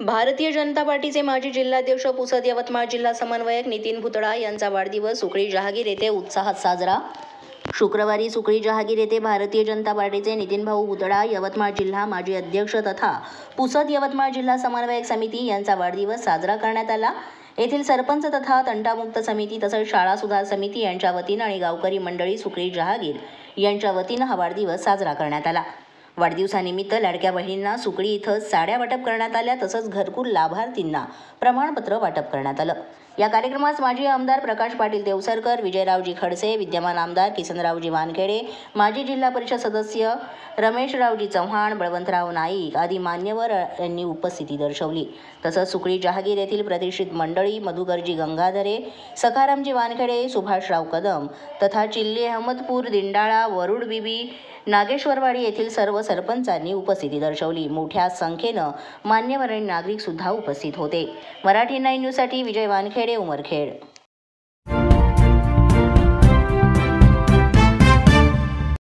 भारतीय जनता पार्टीचे माजी जिल्हाध्यक्ष पुसद यवतमाळ जिल्हा समन्वयक नितीन भुतळा यांचा वाढदिवस सुकळी जहागीर येथे उत्साहात साजरा. शुक्रवारी सुकळी जहागीर येथे भारतीय जनता पार्टीचे नितीन भाऊ भुतळा यवतमाळ जिल्हा माजी अध्यक्ष तथा पुसद यवतमाळ जिल्हा समन्वयक समिती यांचा वाढदिवस साजरा करण्यात आला. येथील सरपंच तथा तंटामुक्त समिती तसंच शाळा सुधार समिती यांच्या वतीनं आणि गावकरी मंडळी सुकळी जहागीर यांच्या वतीनं हा वाढदिवस साजरा करण्यात आला. वाढदिवसानिमित्त लाडक्या बहिणींना सुकळी इथं साड्या वाटप करण्यात आल्या तसंच घरकुल लाभार्थींना प्रमाणपत्र वाटप करण्यात आलं. या कार्यक्रमास माजी आमदार प्रकाश पाटील देवसरकर विजयरावजी खडसे विद्यमान आमदार किसनरावजी वानखेडे माजी जिल्हा परिषद सदस्य रमेशरावजी चव्हाण बळवंतराव नाईक आदी मान्यवर यांनी उपस्थिती दर्शवली. तसंच सुकळी जहागीर येथील प्रतिष्ठित मंडळी मधुकरजी गंगाधरे सखारामजी वानखेडे सुभाषराव कदम तथा चिल्ली अहमदपूर दिंडाळा वरुड बीबी नागेश्वरवाडी येथील सर्व सरपंचांनी उपस्थिती दर्शवली. मोठ्या संख्येनं मान्यवर आणि नागरिक सुद्धा उपस्थित होते. मराठी नाईन न्यूजसाठी विजय वानखेडे उमरखेड